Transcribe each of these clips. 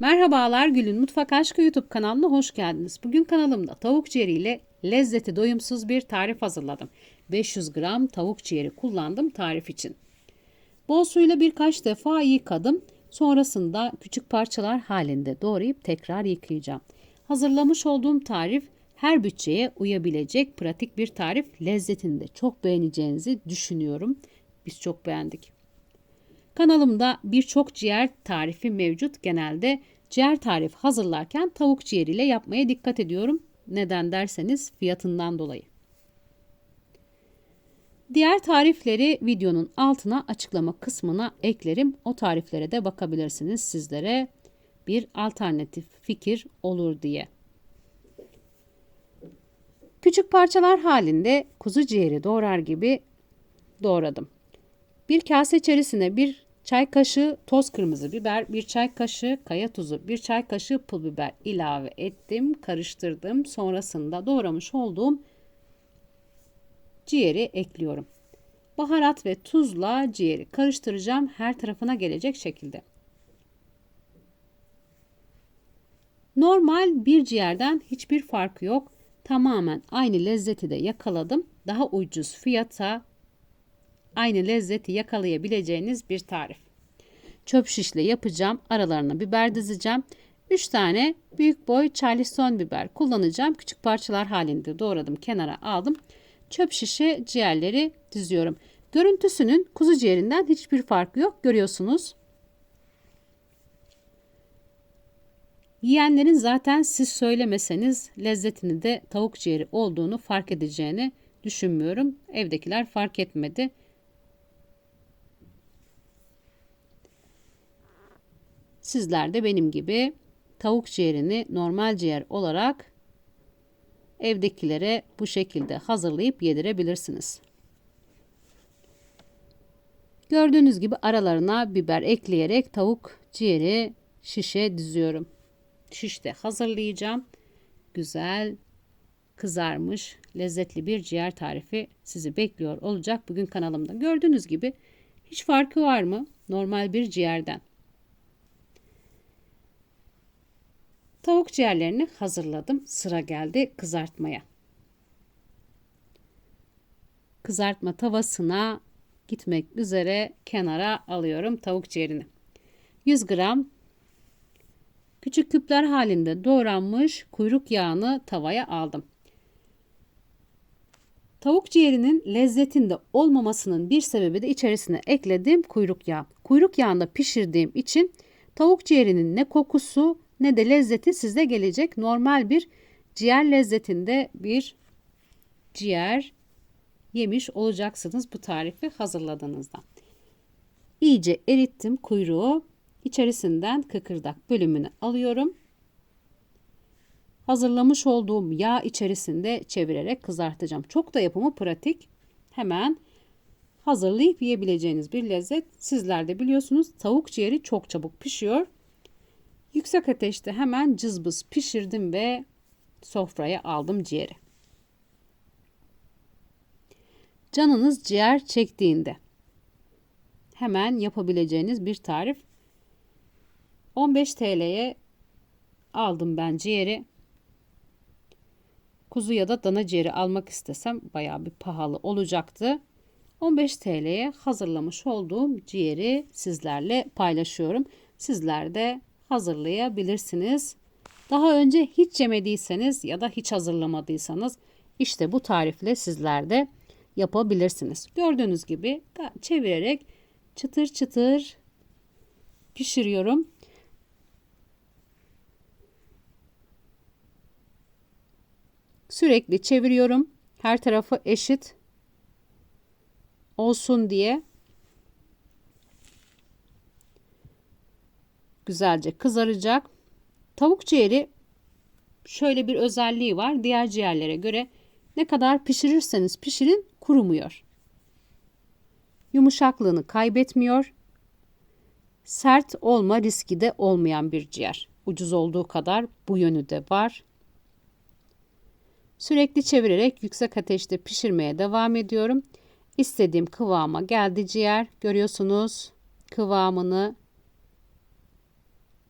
Merhabalar Gül'ün Mutfak Aşkı YouTube kanalına hoş geldiniz. Bugün kanalımda tavuk ciğeri ile lezzeti doyumsuz bir tarif hazırladım. 500 gram tavuk ciğeri kullandım tarif için. Bol suyla birkaç defa yıkadım. Sonrasında küçük parçalar halinde doğrayıp tekrar yıkayacağım. Hazırlamış olduğum tarif her bütçeye uyabilecek pratik bir tarif. Lezzetini de çok beğeneceğinizi düşünüyorum. Biz çok beğendik. Kanalımda birçok ciğer tarifi mevcut. Genelde ciğer tarifi hazırlarken tavuk ciğeriyle yapmaya dikkat ediyorum. Neden derseniz fiyatından dolayı. Diğer tarifleri videonun altına açıklama kısmına eklerim. O tariflere de bakabilirsiniz sizlere bir alternatif fikir olur diye. Küçük parçalar halinde kuzu ciğeri doğrar gibi doğradım. Bir kase içerisine bir çay kaşığı toz kırmızı biber, bir çay kaşığı kaya tuzu, bir çay kaşığı pul biber ilave ettim, karıştırdım. Sonrasında doğramış olduğum ciğeri ekliyorum. Baharat ve tuzla ciğeri karıştıracağım her tarafına gelecek şekilde. Normal bir ciğerden hiçbir farkı yok. Tamamen aynı lezzeti de yakaladım. Daha ucuz fiyata aynı lezzeti yakalayabileceğiniz bir tarif. Çöp şişle yapacağım. Aralarına biber dizeceğim. 3 tane büyük boy charleston biber kullanacağım. Küçük parçalar halinde doğradım. Kenara aldım. Çöp şişe ciğerleri diziyorum. Görüntüsünün kuzu ciğerinden hiçbir farkı yok. Görüyorsunuz. Yiyenlerin zaten siz söylemeseniz lezzetini de tavuk ciğeri olduğunu fark edeceğini düşünmüyorum. Evdekiler fark etmedi. Sizler de benim gibi tavuk ciğerini normal ciğer olarak evdekilere bu şekilde hazırlayıp yedirebilirsiniz. Gördüğünüz gibi aralarına biber ekleyerek tavuk ciğeri şişe diziyorum. Şişte hazırlayacağım. Güzel kızarmış lezzetli bir ciğer tarifi sizi bekliyor olacak bugün kanalımda. Gördüğünüz gibi hiç farkı var mı normal bir ciğerden? Tavuk ciğerlerini hazırladım. Sıra geldi kızartmaya. Kızartma tavasına gitmek üzere kenara alıyorum tavuk ciğerini. 100 gram küçük küpler halinde doğranmış kuyruk yağını tavaya aldım. Tavuk ciğerinin lezzetinde olmamasının bir sebebi de içerisine eklediğim kuyruk yağı. Kuyruk yağında pişirdiğim için tavuk ciğerinin ne kokusu ne de lezzeti size gelecek. Normal bir ciğer lezzetinde bir ciğer yemiş olacaksınız bu tarifi hazırladığınızda. İyice erittim kuyruğu. İçerisinden kıkırdak bölümünü alıyorum. Hazırlamış olduğum yağ içerisinde çevirerek kızartacağım. Çok da yapımı pratik. Hemen hazırlayıp yiyebileceğiniz bir lezzet. Sizler de biliyorsunuz tavuk ciğeri çok çabuk pişiyor. Yüksek ateşte hemen cızbız pişirdim ve sofraya aldım ciğeri. Canınız ciğer çektiğinde hemen yapabileceğiniz bir tarif. 15 TL'ye aldım ben ciğeri. Kuzu ya da dana ciğeri almak istesem baya bir pahalı olacaktı. 15 TL'ye hazırlamış olduğum ciğeri sizlerle paylaşıyorum. Sizler de hazırlayabilirsiniz. Daha önce hiç yemediyseniz ya da hiç hazırlamadıysanız işte bu tarifle sizler de yapabilirsiniz. Gördüğünüz gibi çevirerek çıtır çıtır pişiriyorum. Sürekli çeviriyorum. Her tarafı eşit olsun diye. Güzelce kızaracak. Tavuk ciğeri şöyle bir özelliği var. Diğer ciğerlere göre ne kadar pişirirseniz pişirin kurumuyor. Yumuşaklığını kaybetmiyor. Sert olma riski de olmayan bir ciğer. Ucuz olduğu kadar bu yönü de var. Sürekli çevirerek yüksek ateşte pişirmeye devam ediyorum. İstediğim kıvama geldi ciğer. Görüyorsunuz kıvamını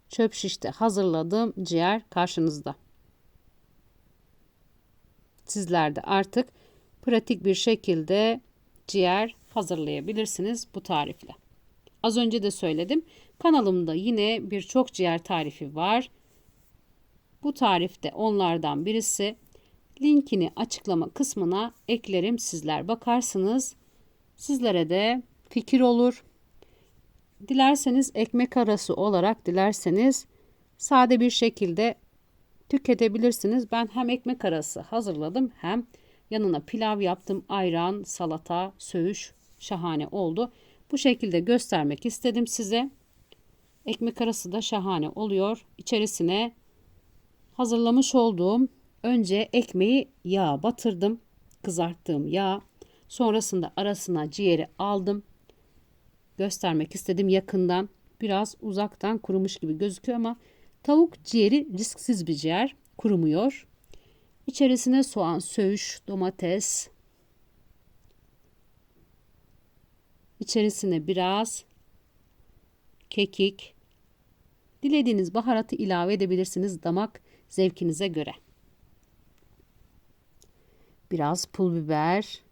çöp şişte hazırladığım ciğer karşınızda. Sizler de artık pratik bir şekilde ciğer hazırlayabilirsiniz bu tarifle. Az önce de söyledim. Kanalımda yine birçok ciğer tarifi var. Bu tarifte onlardan birisi. Linkini açıklama kısmına eklerim. Sizler bakarsınız. Sizlere de fikir olur. Dilerseniz ekmek arası olarak dilerseniz sade bir şekilde tüketebilirsiniz. Ben hem ekmek arası hazırladım hem yanına pilav yaptım. Ayran, salata, söğüş şahane oldu. Bu şekilde göstermek istedim size. Ekmek arası da şahane oluyor. İçerisine hazırlamış olduğum önce ekmeği yağa batırdım. Kızarttığım yağ. Sonrasında arasına ciğeri aldım. Göstermek istedim yakından. Biraz uzaktan kurumuş gibi gözüküyor ama tavuk ciğeri risksiz bir ciğer. Kurumuyor. İçerisine soğan, söğüş, domates, İçerisine biraz kekik, dilediğiniz baharatı ilave edebilirsiniz damak zevkinize göre. Biraz pul biber.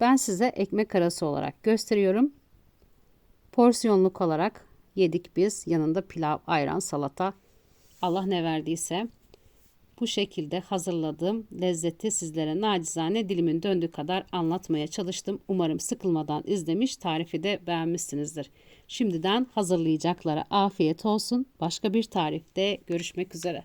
Ben size ekmek arası olarak gösteriyorum. Porsiyonluk olarak yedik biz. Yanında pilav, ayran, salata. Allah ne verdiyse bu şekilde hazırladığım lezzeti sizlere nacizane dilimin döndüğü kadar anlatmaya çalıştım. Umarım sıkılmadan izlemiş, tarifi de beğenmişsinizdir. Şimdiden hazırlayacaklara afiyet olsun. Başka bir tarifte görüşmek üzere.